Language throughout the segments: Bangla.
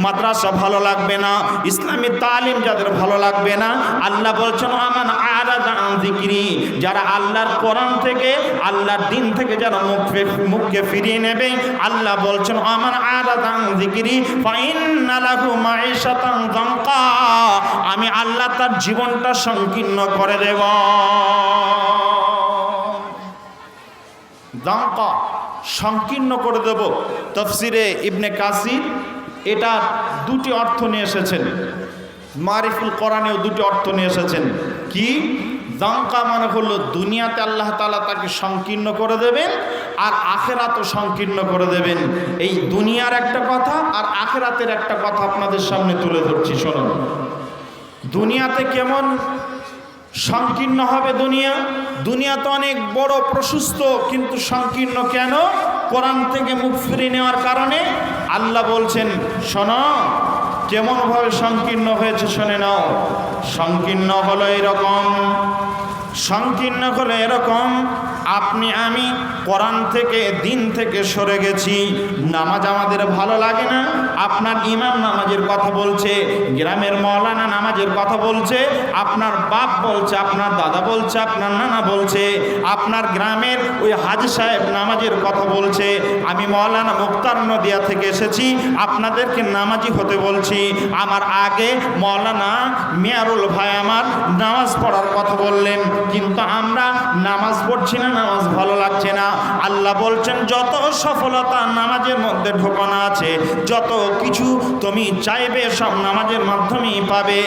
মাদ্রাসা ভালো লাগবে না, ইসলামী তালিম যাদের ভালো লাগবে না, আল্লাহ বলছেন, আমান আরাদা আন যিকরি যারা আল্লাহর কোরআন থেকে, আল্লাহর দিন থেকে যারা মুখ মুখকে ফিরিয়ে নেবে, আল্লাহ বলছেন, আমান মাঈশাতান যানকা আমি আল্লাহ তার জীবনটা সংকীর্ণ করে দেব। দাঙ্কা সংকীর্ণ করে দেব। তফসিরে ইবনে কাসির এটা দুটি অর্থ নিয়ে এসেছেন। মারিফুল কোরআনেও দুটি অর্থ নিয়ে এসেছেন। কি? দাঙ্কা মানে হলো দুনিয়াতে আল্লাহ তালা তাকে সংকীর্ণ করে দেবেন আর আখেরাতও সংকীর্ণ করে দেবেন। এই দুনিয়ার একটা কথা আর আখেরাতের একটা কথা আপনাদের সামনে তুলে ধরছি, শোনুন। দুনিয়াতে কেমন সংকীর্ণ হবে দুনিয়া? দুনিয়া তো অনেক বড়, প্রশস্ত, কিন্তু সংকীর্ণ কেন? কোরআন থেকে মুখ ফিরিয়ে নেওয়ার কারণে আল্লাহ বলছেন, শোনো, কেমনভাবে সংকীর্ণ হয়েছে শুনে নাও। সংকীর্ণ হলো এরকম, সংকীর্ণ হলো এরকম আপনি, আমি কোরআন থেকে, দিন থেকে সরে গেছি। নামাজ আমাদের ভালো লাগে না। আপনার ইমাম নামাজের কথা বলছে, গ্রামের মৌলানা নামাজের কথা বলছে, আপনার বাপ বলছে, আপনার দাদা বলছে, আপনার নানা বলছে, আপনার গ্রামের ওই হাজি সাহেব নামাজের কথা বলছে, আমি মৌলানা মুক্তার নদিয়া থেকে এসেছি, আপনাদেরকে নামাজি হতে বলছি। আমার আগে মৌলানা মেয়ারুল ভাই আমার নামাজ পড়ার কথা বললেন, কিন্তু আমরা নামাজ পড়ছি না নামাজ ভালো লাগছে না। আল্লাহ বলছেন, যত সফলতা নামাজের মধ্যে ঢোকানো আছে, যত কিছু তুমি চাইবে, সব নামাজের মাধ্যমেই পাবে।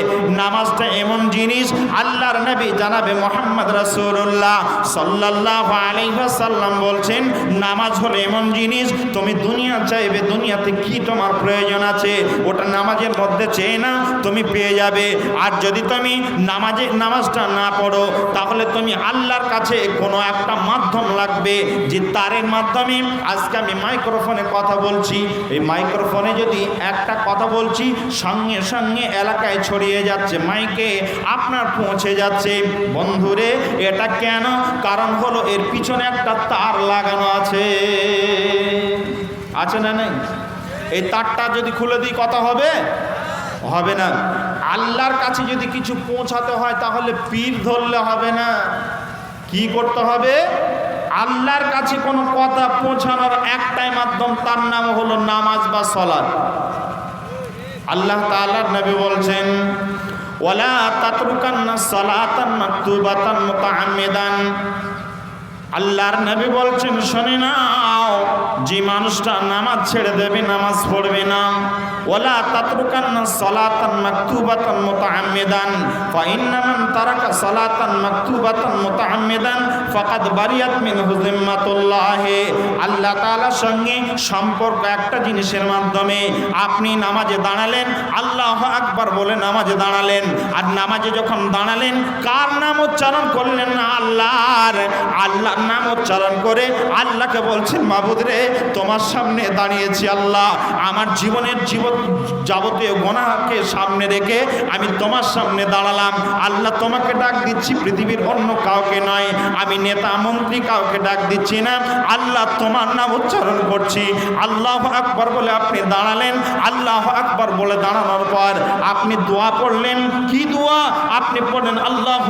নামাজটা এমন জিনিস, আল্লাহর নবী জানাবে মোহাম্মদ রাসূলুল্লাহ সাল্লাল্লাহু আলাইহি ওয়াসাল্লাম বলছেন, নামাজ হলো এমন জিনিস, তুমি দুনিয়া চাইবে, দুনিয়াতে কি তোমার প্রয়োজন আছে? ওটা নামাজের মধ্যে চেয়ে না, তুমি পেয়ে যাবে। আর যদি তুমি নামাজে, নামাজটা না পড়ো, তাহলে তুমি আল্লাহর কাছে কোনো একটা মাধ্যম লাগবে যে তারের মাধ্যমে আজকে আমি মাইক্রোফোনে কথা বলছি। এই মাইক্রোফোনে যদি একটা কথা বলছি, সঙ্গে সঙ্গে এলাকায় ছড়িয়ে যাচ্ছে, মাইকে আপনার পৌঁছে যাচ্ছে। বন্ধুরে, এটা কেন? কারণ হলো এর পিছনে একটা তার লাগানো আছে। আছে না নেই? এই তারটা যদি খুলে দিই, কথা হবে? হবে না। আল্লাহর কাছে যদি কিছু পৌঁছাতে হয়, তাহলে পীর ধরলে হবে না। কি করতে হবে? আল্লাহর কাছে কোনো কথা পৌঁছানোর একটাই মাধ্যম, তার নাম হলো নামাজ বা সলাদ আল্লাহ তাআলার নবী বলছেন, ওয়ালা তাতরুকান্না সালাতান মাকতুবাতান মুতাআম্মিদান। আল্লাহর নবী বলছেন, শুনে নাও যে মানুষটা নামাজ ছেড়ে দেবে, নামাজ পড়বে না। ওয়ালা তাতরুকান্না সালাতান মাকতুবাতান মুতাআম্মিদান। ফাইন্না মান তারাকা সালাতান মাকতুবাতান মুতাআম্মিদান। ফাকাদ বারিয়াত মিনহু জিম্মাতুল্লাহ আল্লাহ তাআলার সঙ্গে সম্পর্ক একটা জিনিসের মাধ্যমে আপনি নামাজে দাঁড়ালেন, আল্লাহ আকবার বলে নামাজে দাঁড়ালেন। আর নামাজে যখন দাঁড়ালেন, কার নাম উচ্চারণ করলেন না আল্লাহর? আল্লাহর নাম উচ্চারণ করে আল্লাহকে বলছেন, মাবুদ রে, তোমার সামনে দাঁড়িয়েছি আল্লাহ। আমার জীবনের জীবন যাবতীয় গোনাকে সামনে রেখে আমি তোমার সামনে দাঁড়ালাম। আল্লাহ তোমাকে ডাক দিচ্ছি, পৃথিবীর অন্য কাউকে নয়। আমি নেতা, মন্ত্রী কাউকে ডাক দিচ্ছি না। আল্লাহ তোমার নাম উচ্চারণ করছি। আল্লাহ আকবর বলে আপনি দাঁড়ালেন। আল্লাহ আকবর বলে দাঁড়ানোর পর আপনি দোয়া পড়লেন। কি দোয়া? আপনি পড়লেন আল্লাহ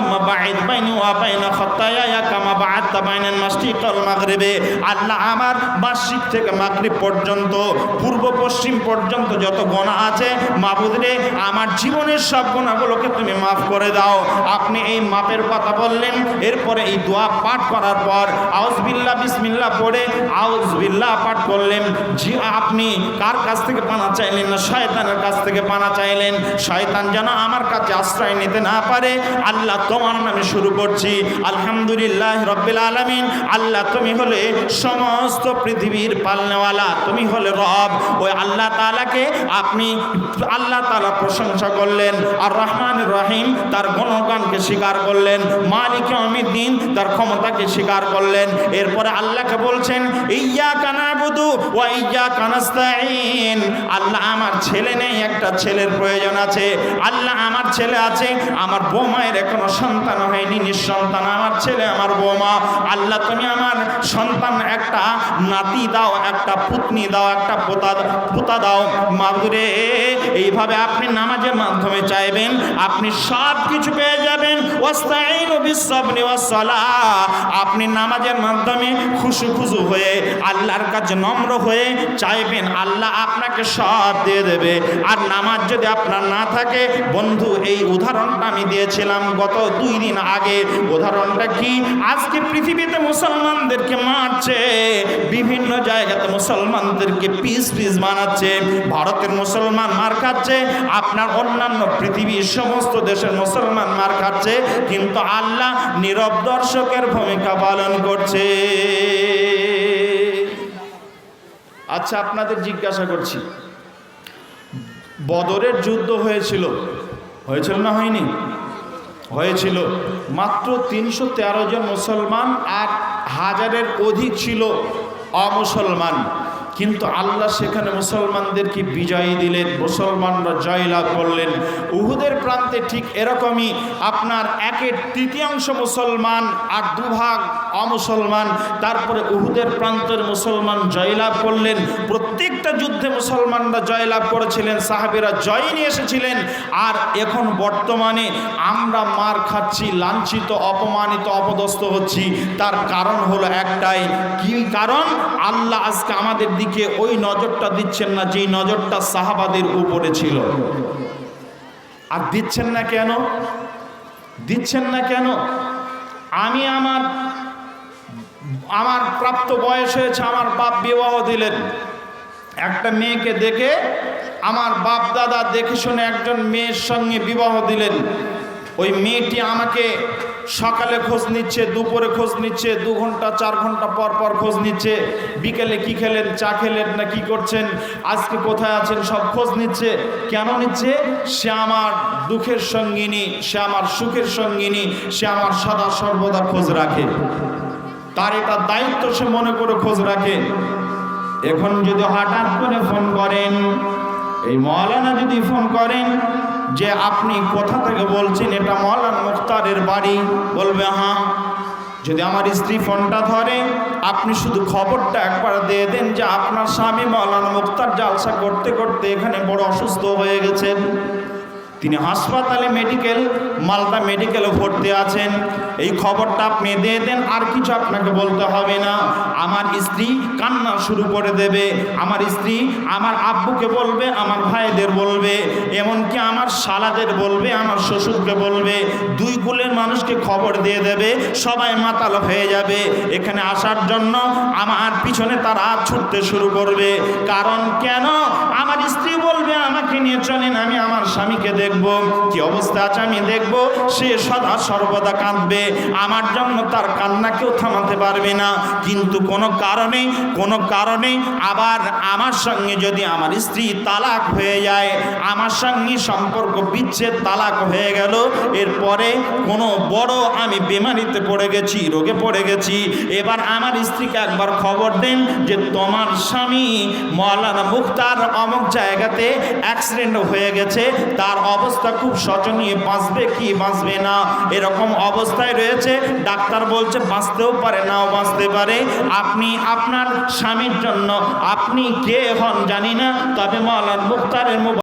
বাইনি ওয়া বাইনা খাতায়া কামা বাআদতা বাইনাল মাশরিক ওয়াল মাগরিবে। আল্লাহ আমার মাসিক থেকে মাগরিব পর্যন্ত, পূর্ব পশ্চিম পর্যন্ত যত গোনা আছে, মাবুদ রে, আমার জীবনের সব গোনাগুলোকে তুমি মাফ করে দাও। আপনি এই মাপের কথা বললেন, এরপরে এই দোয়া পাঠ করার পর আউজবিল্লা বিসমিল্লাহ পড়ে আউজবিল্লাহ পাঠ করলেন। জি, আপনি কার কাছ থেকে পানা চাইলেন না শয়তানের কাছ থেকে পানা চাইলেন? শয়তান যেন আমার কাছে আশ্রয় নিতে না পারে। আল্লাহ তোমার নামে শুরু করছি। আলহামদুলিল্লাহ রব্বিল আলামিন, আল্লাহ তুমি হলে সমস্ত পৃথিবীর পালনেওয়ালা, তুমি হলে রব। ওই আল্লাহ তাআলাকে আপনি, আল্লাহ তাআলা প্রশংসা করলেন, আর রহমান রহিম তার গুণগানকে স্বীকার করলেন, মালিক দিন তার ক্ষমতাকে স্বীকার করলেন। এরপরে আল্লাহকে বলছেন ইয়া কানাবুদু ওয়া ইয়া কানাস্তাইন আল্লাহ, আমার ছেলে নেই, একটা ছেলের প্রয়োজন আছে। আল্লাহ, আমার ছেলে আছে, আমার বৌমায়ের এখনও সন্তান হয়নি, নিঃসন্তান। আমার ছেলে, আমার বৌমা। আল্লাহ তুমি আমার সন্তান একটা, নাতি দাও, একটা পুতনি দাও, একটা পোতা পোতা দাও। মাগুরে এইভাবে আপনি নামাজের মাধ্যমে চাইবেন, আপনি সব কিছু পেয়ে যাবেন। আপনি নামাজের মাধ্যমে খুশু খুশু হয়ে, আল্লাহর কাছে নম্র হয়ে চাইবেন, আল্লাহ আপনাকে সব দিয়ে দেবে। আর নামাজ যদি আপনার না থাকে, বন্ধু, এই উদাহরণটা আমি দিয়েছিলাম গত দুই দিন আগে। উদাহরণটা কি? আজকে পৃথিবীতে মুসলমানদেরকে মারছে, বিভিন্ন জায়গাতে মুসলমানদেরকে পিস পিস বানাচ্ছে, ভারতের মুসলমান মার খাচ্ছে, আপনার অন্যান্য পৃথিবীর সমস্ত দেশের মুসলমান মার খাচ্ছে, কিন্তু আল্লাহ নীরব দর্শকের ভূমিকা পালন করছে। আচ্ছা আপনাদের জিজ্ঞাসা করছি, বদরের যুদ্ধ হয়েছিল হয়েছিল না হয়নি? হয়েছিল। মাত্র তিনশো তেরো জন মুসলমান আর হাজারের অধিক ছিল অমুসলমান। কিন্তু আল্লাহ সেখানে মুসলমানদেরকে বিজয়ী দিলেন, মুসলমানরা জয়লাভ করলেন। উহুদের প্রান্তে ঠিক এরকমই আপনার একের তৃতীয়াংশ মুসলমান আর দুভাগ অমুসলমান। তারপরে উহুদের প্রান্তের মুসলমান জয়লাভ করলেন। প্রত্যেকটা যুদ্ধে মুসলমানরা জয়লাভ করেছিলেন, সাহাবিরা জয় নিয়ে এসেছিলেন। আর এখন বর্তমানে আমরা মার খাচ্ছি, লাঞ্ছিত, অপমানিত, অপদস্থ হচ্ছি। তার কারণ হলো একটাই, কি কারণ? আল্লাহ আজকে আমাদের দিকে ওই নজরটা দিচ্ছেন না যেই নজরটা সাহাবাদের উপরে ছিল। আর দিচ্ছেন না কেন? দিচ্ছেন না কেন? আমি আমার আমার প্রাপ্ত বয়স হয়েছে, আমার বাপ বিবাহ দিলেন। একটা মেয়েকে দেখে, আমার বাপ দাদা দেখে শুনে একজন মেয়ের সঙ্গে বিবাহ দিলেন। ওই মেয়েটি আমাকে সকালে খোঁজ নিচ্ছে, দুপুরে খোঁজ নিচ্ছে, দু ঘণ্টা, চার ঘণ্টা পর পর খোঁজ নিচ্ছে। বিকেলে কি খেলেন, চা খেলেন না কি করছেন, আজকে কোথায় আছেন, সব খোঁজ নিচ্ছে। কেন নিচ্ছে? সে আমার দুঃখের সঙ্গিনী, সে আমার সুখের সঙ্গিনী, সে আমার সদা সর্বদা খোঁজ রাখে। তার এটা দায়িত্ব সে মনে করে খোঁজ রাখে। এখন যদি হঠাৎ করে ফোন করেন, এই মৌলানা যদি ফোন করেন যে আপনি কোথা থেকে বলছেন, এটা মহলান মুখতারের বাড়ি। বলবে হ্যাঁ যদি আমার স্ত্রী ফোনটা ধরে, আপনি শুধু খবরটা একবার দিয়ে দেন যে আপনার স্বামী মৌলানা মুক্তার জালসা করতে করতে এখানে বড় অসুস্থ হয়ে গেছেন। তিনি হাসপাতালে মেডিকেল মালদা মেডিকেলে ভর্তি আছেন। এই খবরটা আপনি দিয়ে দেন, আর কিছু আপনাকে বলতে হবে না। আমার স্ত্রী কান্না শুরু করে দেবে। আমার স্ত্রী আমার আব্বুকে বলবে, আমার ভাইদের বলবে, এমনকি আমার শালাদের বলবে, আমার শ্বশুরকে বলবে। দুই কুলের মানুষকে খবর দিয়ে দেবে, সবাই মাতাল হয়ে যাবে। এখানে আসার জন্য আমার পিছনে তারা ছুটতে শুরু করবে। কারণ কেন? আমার স্ত্রী বলবে, আমাকে নিয়ে চলেন, আমি আমার স্বামীকে দেখব, কি অবস্থা আছে আমি দেখব, সে সদা সর্বদা কাঁদবে, আমার জন্য তার কান্না কেউ থামাতে পারবে না। কিন্তু কোনো কারণে কোনো কারণে আবার আমার সঙ্গে যদি আমার স্ত্রী তালাক হয়ে যায়, আমার সঙ্গে সম্পর্ক বিচ্ছেদ তালাক হয়ে গেল, এরপরে কোনো বড় আমি বেমারিতে পড়ে গেছি, রোগে পড়ে গেছি, এবার আমার স্ত্রীকে একবার খবর দেন যে তোমার স্বামী মৌলানা মুখতার অমুক জায়গাতে অ্যাক্সিডেন্ট হয়ে গেছে, তার অবস্থা খুব শোচনীয় বাঁচবে কি বাঁচবে না? এরকম অবস্থায় রয়েছে, ডাক্তার বলছে বাঁচতেও পারে, নাও বাঁচতে পারে। আপনি আপনার স্বামীর জন্য, আপনি কে হন জানি না, তবে মুক্তারের মোবাইল